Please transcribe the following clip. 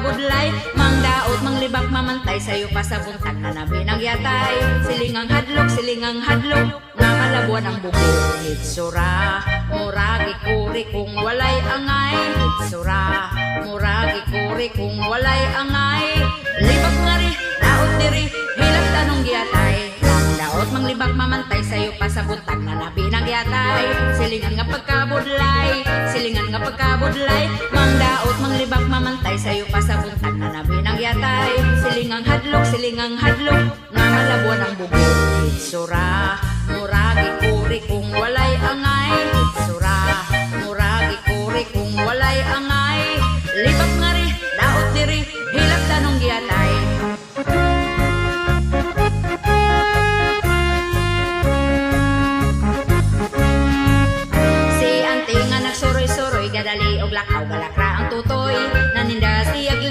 pagkabudlay Mangdaot, manglibak, mamantay Sa'yo pa sa buntag na nabi ng yatay Silingang hadlok, silingang hadlok Nga malabuan ang bubong Hitsura, muragi kuri kung walay angay. Hitsura, muragi kuri kung walay angay. Libak nga ri, daot diri Hilak tanong giyatay. Mangdaot, manglibak, mamantay Sa'yo pa sa buntag na nabi ng yatay Silingan nga pagkabudlay Silingan nga pagkabudlay Mangdaot, manglibak, mamantay Sa'yo pa sa buntag na nabi ng yatay. Silingang hadlok, silingang hadlok Nga malabuan ang Hitsura, muragi kadali og lakaw galakra ang tutoy